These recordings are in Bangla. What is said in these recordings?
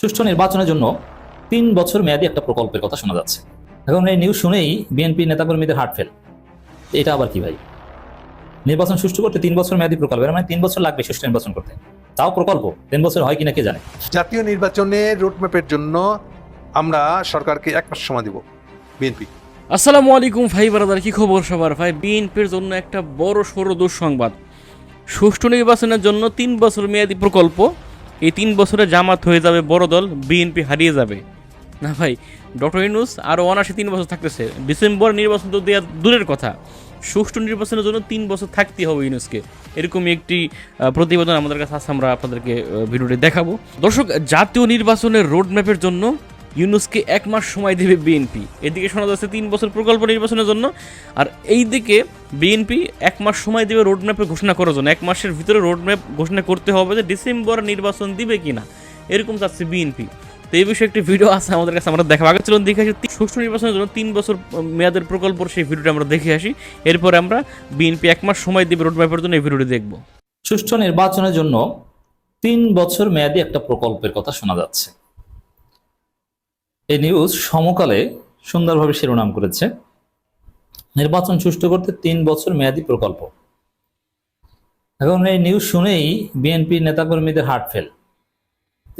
সুষ্ঠু নির্বাচনের জন্য তিন বছর মেয়াদী একটা প্রকল্পের কথা শোনা যাচ্ছে। এখন এই নিউজ শুনেই বিএনপি নেতাকর্মীদের হার্ট ফেল এটা আবার কি ভাই? নির্বাচন সুষ্ঠু করতে তিন বছর মেয়াদী প্রকল্প এর মানে তিন বছর লাগবে সুষ্ঠু নির্বাচন করতে। তাও প্রকল্প তিন বছর হয় কিনা কে জানে? জাতীয় নির্বাচনে রোডম্যাপের জন্য আমরা সরকারকে এক মাস সময় দিব বিএনপি। আসসালামু আলাইকুম ভাই বারাদার কি খবর সবার? ভাই বিএনপির জন্য একটা বড় সড়ো দুঃসংবাদ। সুষ্ঠু নির্বাচনের জন্য তিন বছর মেয়াদি প্রকল্প এই তিন বছরে জামাত হয়ে যাবে বড় দল, বিএনপি হারিয়ে যাবে। না ভাই, ডক্টর ইনুস আরও অনাসে তিন বছর থাকতেছে। ডিসেম্বর নির্বাচন তো দেওয়া দূরের কথা। সুষ্ঠু নির্বাচনের জন্য তিন বছর থাকতে হবে ইউনুসকে। এরকমই একটি প্রতিবেদন আমাদের কাছে আছে, আমরা আপনাদেরকে ভিডিওটি দেখাবো। দর্শক, জাতীয় নির্বাচনের রোডম্যাপের জন্য ইউনুসকে এক মাস সময় দেবে বিএনপি এদিকে শোনা যাচ্ছে তিন বছর প্রকল্প নির্বাচনের জন্য, আর এই দিকে বিএনপি এক মাস সময় দেবে রোড ম্যাপে ঘোষণা করার জন্য। এক মাসের ভিতরে রোড ম্যাপ ঘোষণা করতে হবে যে ডিসেম্বর নির্বাচন দিবে কিনা। এরকম চাচ্ছে বিএনপি তো এই বিষয়ে একটি ভিডিও আছে আমাদের কাছে, আমরা দেখা আগে চলুন দেখে আসি সুষ্ঠু নির্বাচনের জন্য তিন বছর মেয়াদের প্রকল্পর সেই ভিডিওটা আমরা দেখে আসি। এরপরে আমরা বিএনপি এক মাস সময় দেবে রোড ম্যাপের জন্য এই ভিডিওটি দেখব। সুষ্ঠু নির্বাচনের জন্য তিন বছর মেয়াদী একটা প্রকল্পের কথা শোনা যাচ্ছে। এই নিউজ সমকালে সুন্দরভাবে শিরোনাম করেছে। নির্বাচন সুষ্ঠু করতে তিন বছর মেয়াদী প্রকল্প। এখন এই নিউজ শুনেই বিএনপি নেতাকর্মীদের হার্ট ফেল।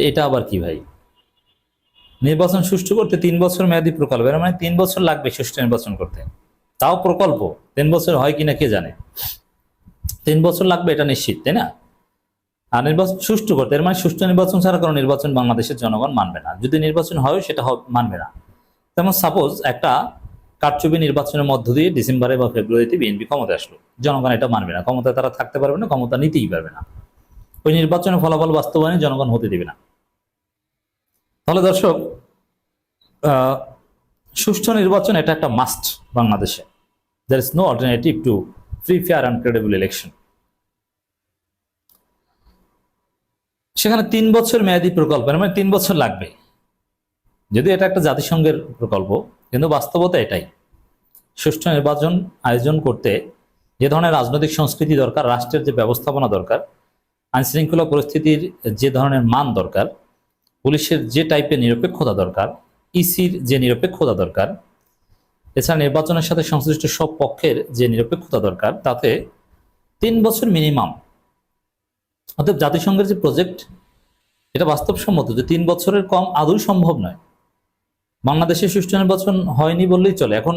এটা আবার কি ভাই? নির্বাচন সুষ্ঠু করতে তিন বছর মেয়াদী প্রকল্প, এর মানে তিন বছর লাগবে সুষ্ঠু নির্বাচন করতে। তাও প্রকল্প, তিন বছর হয় কিনা কে জানে? তিন বছর লাগবে এটা নিশ্চিত, তাই না? আর নির্বাচন সুষ্ঠু করতে, এর মানে সুষ্ঠু নির্বাচন ছাড়া কোনো নির্বাচন বাংলাদেশের জনগণ মানবে না। যদি নির্বাচন হয়, সেটা মানবে না। তেমন সাপোজ একটা কারচুপি নির্বাচনের মধ্য দিয়ে ডিসেম্বরে বা ফেব্রুয়ারিতে বিএনপি ক্ষমতা আসলো। জনগণ এটা মানবে না। ক্ষমতায় তারা থাকতে পারবে না, ক্ষমতা নিতেই পারবে না। ওই নির্বাচনের ফলাফল বাস্তবায়নে জনগণ হতে দেবে না। তাহলে দর্শক সুষ্ঠু নির্বাচন এটা একটা মাস্ট বাংলাদেশে। There is no alternative to free fair and credible election সেখানে তিন বছর মেয়াদী প্রকল্প মানে তিন বছর লাগবে। যদি এটা একটা জাতিসংঘের প্রকল্প, কিন্তু বাস্তবতা এটাই। সুষ্ঠু নির্বাচন আয়োজন করতে যে ধরনের রাজনৈতিক সংস্কৃতি দরকার, রাষ্ট্রের যে ব্যবস্থাপনা দরকার, আইনশৃঙ্খলা পরিস্থিতির যে ধরনের মান দরকার, পুলিশের যে টাইপের নিরপেক্ষতা দরকার, ইসির যে নিরপেক্ষতা দরকার, এছাড়া নির্বাচনের সাথে সংশ্লিষ্ট সব পক্ষের যে নিরপেক্ষতা দরকার, তাতে তিন বছর মিনিমাম অর্থাৎ জাতিসংঘের যে প্রজেক্ট এটা বাস্তবসম্মত যে তিন বছরের কম আদৌ সম্ভব নয়। বাংলাদেশে সুষ্ঠু নির্বাচন হয়নি বললেই চলে। এখন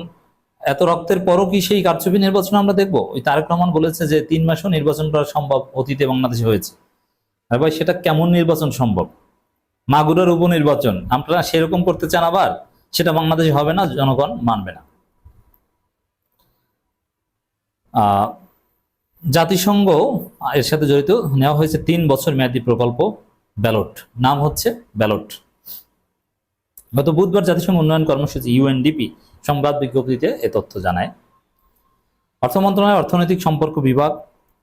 এত রক্তের পরও কি সেই কারচুপি নির্বাচন আমরা দেখব? ওই তারেক রহমান বলেছে যে তিন মাসও নির্বাচন করা সম্ভব অতীতে বাংলাদেশে হয়েছে। আর ভাই, সেটা কেমন নির্বাচন সম্ভব? মাগুরার উপনির্বাচন, আপনারা সেরকম করতে চান আবার? সেটা বাংলাদেশে হবে না, জনগণ মানবে না। জাতিসংঘ এর সাথে জড়িত নেওয়া হয়েছে তিন বছর মেয়াদী প্রকল্প ব্যালট। নাম হচ্ছে ব্যালট। গত বুধবার জাতিসংঘ উন্নয়ন কর্মসূচি ইউএনডিপি সংবাদ বিজ্ঞপ্তিতে এ তথ্য জানায়। অর্থ মন্ত্রণালয়, অর্থনৈতিক সম্পর্ক বিভাগ,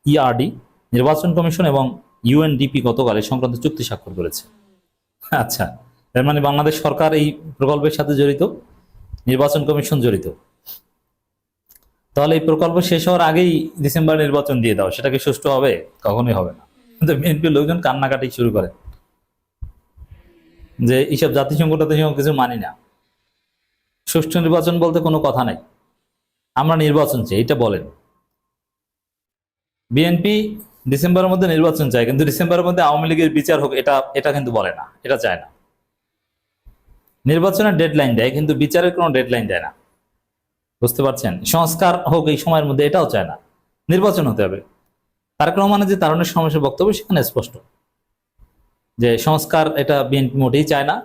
ইআরডি, নির্বাচন কমিশন এবং ইউএনডিপি গতকাল এ সংক্রান্ত চুক্তি স্বাক্ষর করেছে। আচ্ছা এর মানে বাংলাদেশ সরকার এই প্রকল্পের সাথে জড়িত, নির্বাচন কমিশন জড়িত। তাহলে এই প্রকল্প শেষ হওয়ার আগেই ডিসেম্বর নির্বাচন দিয়ে দাও, সেটা কি সুষ্ঠু হবে? কখনোই হবে না। কিন্তু বিএনপির লোকজন কান্নাকাটি শুরু করে। যে এইসব জাতিসংঘ টাতিসংঘ কিছু মানি না। সুষ্ঠু নির্বাচন বলতে কোনো কথা নাই। আমরা নির্বাচন চাই, এটা বলেন। বিএনপি ডিসেম্বরের মধ্যে নির্বাচন চায়, কিন্তু ডিসেম্বরের মধ্যে আওয়ামী লীগের বিচার হোক, এটা এটা কিন্তু বলে না, এটা চায় না। নির্বাচনের ডেডলাইন দেয়, কিন্তু বিচারের কোনো ডেডলাইন দেয় না। বুঝতে পারছেন? সংস্কার হোক এই সময়ের মধ্যে এটাও চায় না। নির্বাচন হতে হবে। তারেক রহমানের যে তারণের সমাবেশের বক্তব্য সেখানে স্পষ্ট। যে সংস্কার এটা বিএনপি মোটেই চায় না।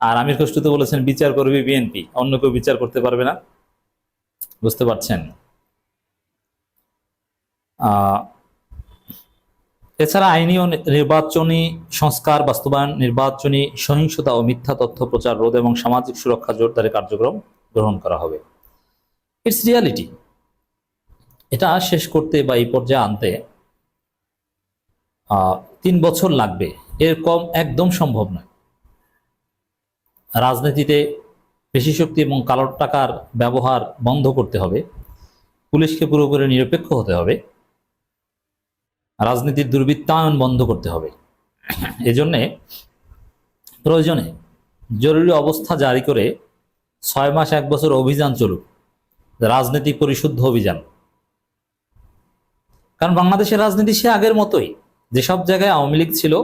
আর আমির খসরু তো বলেছেন, বিচার করবে বিএনপি। অন্য কেউ বিচার করতে পারবে না। বুঝতে পারছেন? এছাড়া আইনি ও নির্বাচনী সংস্কার, বাস্তবায়ন, নির্বাচনী সহিংসতা ও মিথ্যা তথ্য প্রচার, রোধ এবং সামাজিক সুরক্ষা জোরদারে কার্যক্রম গ্রহণ করা হবে। ইটস রিয়ালিটি এটা শেষ করতে বা এই পর্যায়ে আনতে তিন বছর লাগবে। এর কম একদম সম্ভব নয়। রাজনীতিতে পেশি শক্তি এবং কালো টাকার ব্যবহার বন্ধ করতে হবে। পুলিশকে পুরোপুরি নিরপেক্ষ হতে হবে। রাজনীতির দুর্বৃত্তায়ন বন্ধ করতে হবে। এজন্যে প্রয়োজনে জরুরি অবস্থা জারি করে ছয় মাস এক বছর অভিযান চলুক। রাজনৈতিক পরিশুদ্ধ অভিযান। কারণ বাংলাদেশের রাজনীতি সে আগের মতোই। যেসব জায়গায় আওয়ামী লীগ ছিল,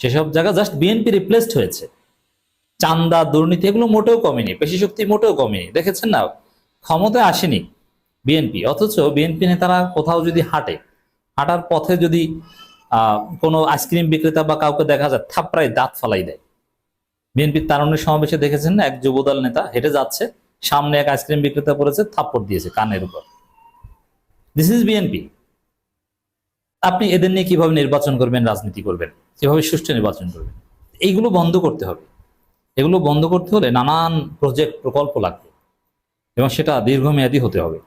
সেসব জায়গা জাস্ট বিএনপি রিপ্লেসড হয়েছে। চান্দা, দুর্নীতি, এগুলো মোটেও কমেনি, পেশি শক্তি মোটেও কমেনি। দেখেছেন না, ক্ষমতায় আসেনি বিএনপি অথচ বিএনপি নেতারা কোথাও যদি হাঁটে, হাঁটার পথে যদি কোনো আইসক্রিম বিক্রেতা বা কাউকে দেখা যায়, থাপড়ায় দাঁত ফালাই দেয়। বিএনপির তারুণ্যের সমাবেশে দেখেছেন এক যুবদল নেতা হেঁটে যাচ্ছে সামনে এক আইসক্রিম বিক্রেতা পড়েছে, থাপ্পড় দিয়েছে কানের উপর। দিস ইজ বিএনপি আপনি এদের নিয়ে কীভাবে নির্বাচন করবেন, রাজনীতি করবেন, কীভাবে সুষ্ঠু নির্বাচন করবেন, এইগুলো বন্ধ করতে হবে। এগুলো বন্ধ করতে হলে নানান প্রজেক্ট প্রকল্প লাগবে, এবং সেটা দীর্ঘমেয়াদী হতে হবে।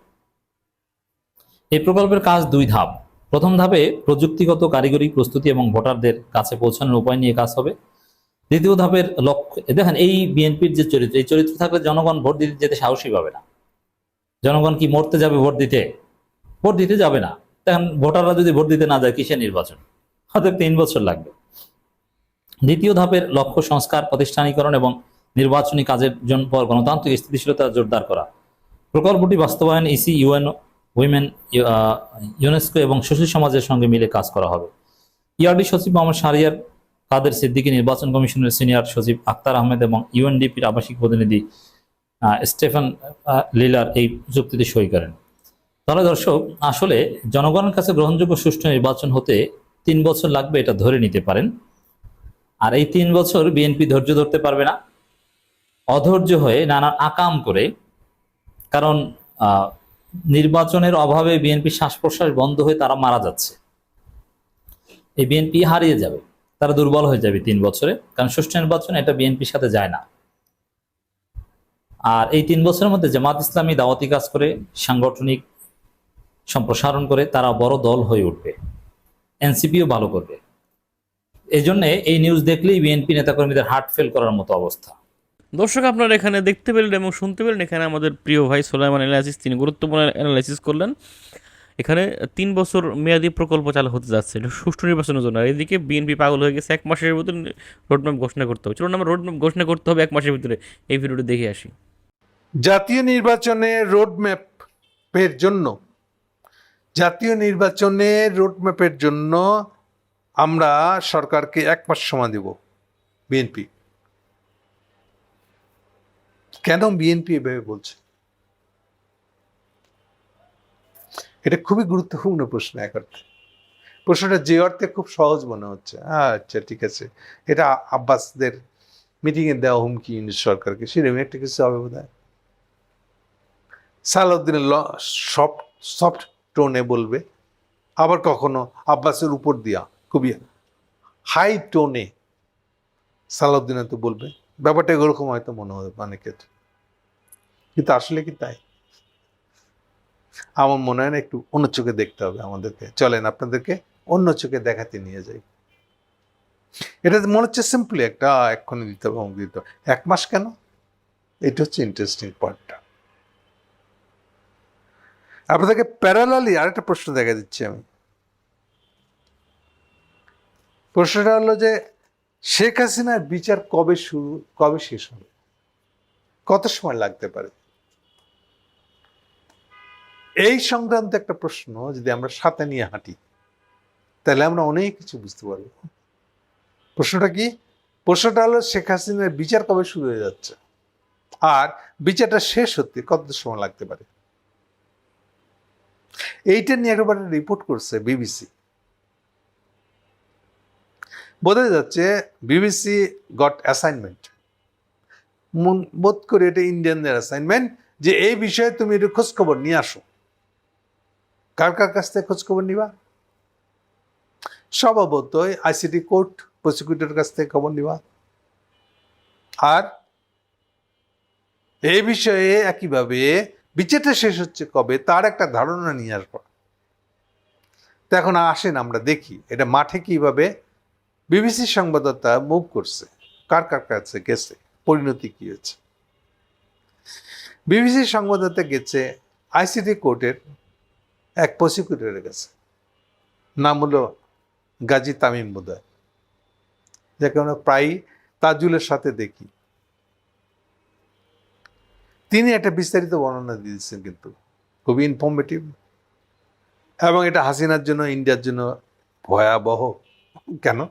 এই প্রকল্পের কাজ দুই ধাপ। প্রথম ধাপে প্রযুক্তিগত কারিগরি প্রস্তুতি এবং ভোটারদের কাছে পৌঁছানোর উপায় নিয়ে কাজ হবে। দ্বিতীয় ধাপের লক্ষ্য দেখেন এই বিএনপির যে চরিত্র, এই চরিত্র থাকলে জনগণ ভোট দিতে যেতে সাহসী পাবে না। জনগণ কি মরতে যাবে ভোট দিতে? ভোট দিতে যাবে না। দেখেন ভোটাররা যদি ভোট দিতে না যায়, কিসের নির্বাচন? হয়তো তিন বছর লাগবে। দ্বিতীয় ধাপের লক্ষ্য সংস্কার, প্রতিষ্ঠানীকরণ এবং নির্বাচনী কাজের জন্য পর গণতান্ত্রিক স্থিতিশীলতা জোরদার করা। প্রকল্পটি বাস্তবায়ন ইসি ইউএন উইমেন ইউনেস্কো এবং সুশীল সমাজের সঙ্গে মিলে কাজ করা হবে। ইআরডি সচিব মোহাম্মদ শাহরিয়ার কাদের সিদ্দিকী নির্বাচন কমিশনের সিনিয়র সচিব আক্তার আহমেদ এবং ইউএনডিপির আবাসিক প্রতিনিধি স্টেফান লিলার এই চুক্তিতে সই করেন। তাহলে দর্শক, আসলে জনগণের কাছে গ্রহণযোগ্য সুষ্ঠু নির্বাচন হতে তিন বছর লাগবে এটা ধরে নিতে পারেন। আর এই তিন বছর বিএনপি ধৈর্য ধরতে পারবে না। অধৈর্য হয়ে নানা আকাম করে, কারণ নির্বাচনের অভাবে বিএনপি শ্বাস প্রশ্বাস বন্ধ হয়ে তারা মারা যাচ্ছে। এই বিএনপি হারিয়ে যাবে। তারা দুর্বল হয়ে যাবে তিন বছরে। কারণ সুষ্ঠু নির্বাচন এটা বিএনপির সাথে যায় না। আর এই তিন বছরের মধ্যে জামাত ইসলামী দাওয়াতি কাজ করে, সাংগঠনিক সম্প্রসারণ করে, তারা বড় দল হয়ে উঠবে। এনসিপিও ভালো করবে। এই জন্য এই নিউজ দেখলেই বিএনপি নেতাকর্মীদের হার্ট ফেল করার মতো অবস্থা। দর্শক, আপনারা এখানে দেখতে পেলেন এবং শুনতে পেলেন এখানে আমাদের প্রিয় ভাই সোলাইমান অ্যানালাইসিস তিনি গুরুত্বপূর্ণ অ্যানালাইসিস করলেন। এখানে তিন বছর মেয়াদি প্রকল্প চালু হতে যাচ্ছে। এটা সুষ্ঠু নির্বাচনের জন্য। আর এদিকে বিএনপি পাগল হয়ে গেছে, এক মাসের ভিতরে রোডম্যাপ ঘোষণা করতে হবে। চলুন, আমরা রোডম্যাপ ঘোষণা করতে হবে এক মাসের ভিতরে। এই ভিডিওটি দেখে আসি। জাতীয় নির্বাচনে রোডম্যাপের জন্য, জাতীয় নির্বাচনে রোডম্যাপের জন্য আমরা সরকারকে এক মাস সময় দেব, বিএনপি। কেন বিএনপি এভাবে বলছে? এটা খুবই গুরুত্বপূর্ণ প্রশ্ন এক অর্থে প্রশ্নটা যে অর্থে খুব সহজ মনে হচ্ছে। আচ্ছা ঠিক আছে। এটা আব্বাসদের মিটিংয়ে দেওয়া হুমকি ইউনিট সরকারকে। সেরকম একটা কিছু হবে বোধ হয় সালাউদ্দিনের ল, সফট সফট টোনে বলবে, আবার কখনো আব্বাসের উপর দিয়া খুবই হাই টোনে সালাউদ্দিনে তো বলবে। ব্যাপারটা এরকম হয়তো মনে হবে অনেকের। কিন্তু আসলে কি তাই? আমার মনে হয় না একটু অন্য চোখে দেখতে হবে আমাদেরকে। চলেন আপনাদেরকে অন্য চোখে দেখাতে নিয়ে যাই। এটা মনে হচ্ছে সিম্পলি একটা আহ, এক্ষুনি দিতে হবে অমুক দিতে হবে। এক মাস কেন? এটা হচ্ছে ইন্টারেস্টিং পয়েন্টটা আপনাদেরকে প্যারালালি আরেকটা প্রশ্ন দেখা দিচ্ছি আমি। প্রশ্নটা হলো যে শেখ হাসিনার বিচার কবে শুরু কবে শেষ হবে? কত সময় লাগতে পারে? এই সংক্রান্ত একটা প্রশ্ন যদি আমরা সাথে নিয়ে হাঁটি, তাহলে আমরা অনেক কিছু বুঝতে পারব। প্রশ্নটা কি? প্রশ্নটা হলো, শেখ হাসিনার বিচার কবে শুরু হয়ে যাচ্ছে? আর বিচারটা শেষ হতে কত সময় লাগতে পারে? এইটা নিয়ে একবারে রিপোর্ট করছে বিবিসি বোঝা যাচ্ছে বিবিসি গট অ্যাসাইনমেন্ট বোধ করে এটা ইন্ডিয়ানদের অ্যাসাইনমেন্ট যে এই বিষয়ে তুমি একটু খোঁজখবর নিয়ে আসো। কার কার কাছ থেকে খোঁজখবর নিবা? স্বভাবতই আইসিটি কোর্ট প্রসিকিউটর কাছ থেকে খবর নিবা। আর এই বিষয়ে একইভাবে বিচারটা শেষ হচ্ছে কবে, তার একটা ধারণা নিয়ে আসব। তো এখন আসেন আমরা দেখি, এটা মাঠে কীভাবে বিবিসি সংবাদদাতা মুভ করছে, কার কার কাছে গেছে, পরিণতি কি হয়েছে বিবিসি সংবাদদাতা গেছে আইসিটি কোর্টের এক প্রসিকিউটরের কাছে। নাম হলো গাজী তামিম বোধহয়। যাকে আমরা প্রায়ই তাজুলের সাথে দেখি। তিনি একটা বিস্তারিত বর্ণনা দিয়েছেন কিন্তু, খুবই ইনফর্মেটিভ এবং এটা হাসিনার জন্য, ইন্ডিয়ার জন্য ভয়াবহ। কেন?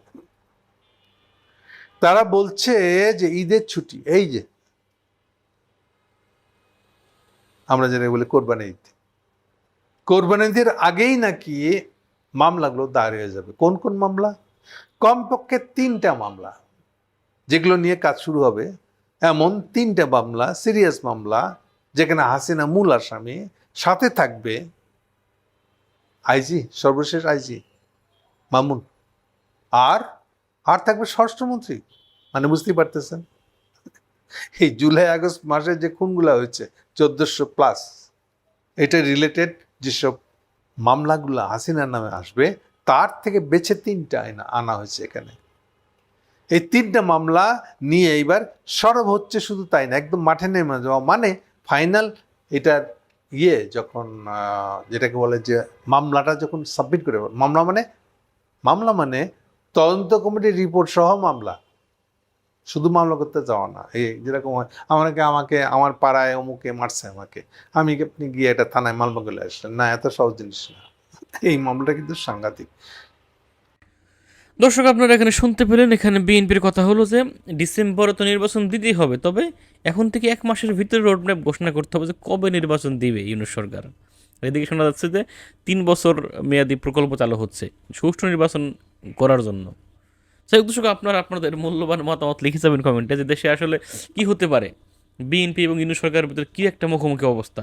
তারা বলছে যে ঈদের ছুটি, এই যে। আমরা যেটা বলি কোরবানি ঈদ। কোরবানি ঈদের আগেই নাকি মামলাগুলো দায়ের হয়ে যাবে? কোন কোন মামলা? কমপক্ষে তিনটা মামলা। যেগুলো নিয়ে কাজ শুরু হবে। এমন তিনটা মামলা, সিরিয়াস মামলা, যেখানে হাসিনা মূল আসামি, সাথে থাকবে আইজি, সর্বশেষ আইজি, মামুন। আর আর থাকবে স্বরাষ্ট্রমন্ত্রী। মানে বুঝতেই পারতেছেন? এই জুলাই আগস্ট মাসে যে খুনগুলো হয়েছে, চোদ্দশো প্লাস, এটা রিলেটেড যেসব মামলাগুলো হাসিনার নামে আসবে, তার থেকে বেছে তিনটা আইনা আনা হয়েছে এখানে। এই তিনটা মামলা নিয়ে এইবার সরব হচ্ছে শুধু তাই না, একদম মাঠে নেমে যাওয়া। মানে ফাইনাল এটার ইয়ে যখন যেটাকে বলে যে মামলাটা যখন সাবমিট করে, মামলা মানে মামলা মানে তদন্ত কমিটির রিপোর্ট সহ মামলা। শুধু মামলা করতে যাওয়া না, এই যেরকম হয়। আমাকে আমাকে, আমার পাড়ায় অমুকে মারছে আমাকে। আমি আপনি গিয়ে একটা থানায় মামলা করে আসলেন? না, এত সহজ জিনিস না। এই মামলাটা কিন্তু সাংঘাতিক। দর্শক, আপনারা এখানে শুনতে পেলেন, এখানে বিএনপির কথা হলো যে ডিসেম্বরে তো নির্বাচন দিতেই হবে, তবে এখন থেকে এক মাসের ভিতরে রোডম্যাপ ঘোষণা করতে হবে যে কবে নির্বাচন দিবে ইউনুস সরকার। এদিকে শোনা যাচ্ছে যে তিন বছর মেয়াদি প্রকল্প চালু হচ্ছে, সুষ্ঠু নির্বাচন করার জন্য। হোক দর্শক আপনারা আপনাদের মূল্যবান মতামত লিখে যাবেন কমেন্টে যে দেশে আসলে কি হতে পারে। বিএনপি এবং ইন্দু সরকারের ভিতরে কী একটা মুখোমুখি অবস্থা?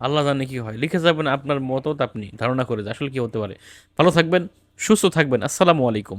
আল্লাহ জানে কি হয়। লিখে যাবেন আপনার মতামত আপনি ধারণা করে যে আসলে কি হতে পারে। ভালো থাকবেন, সুস্থ থাকবেন। আসসালামু আলাইকুম।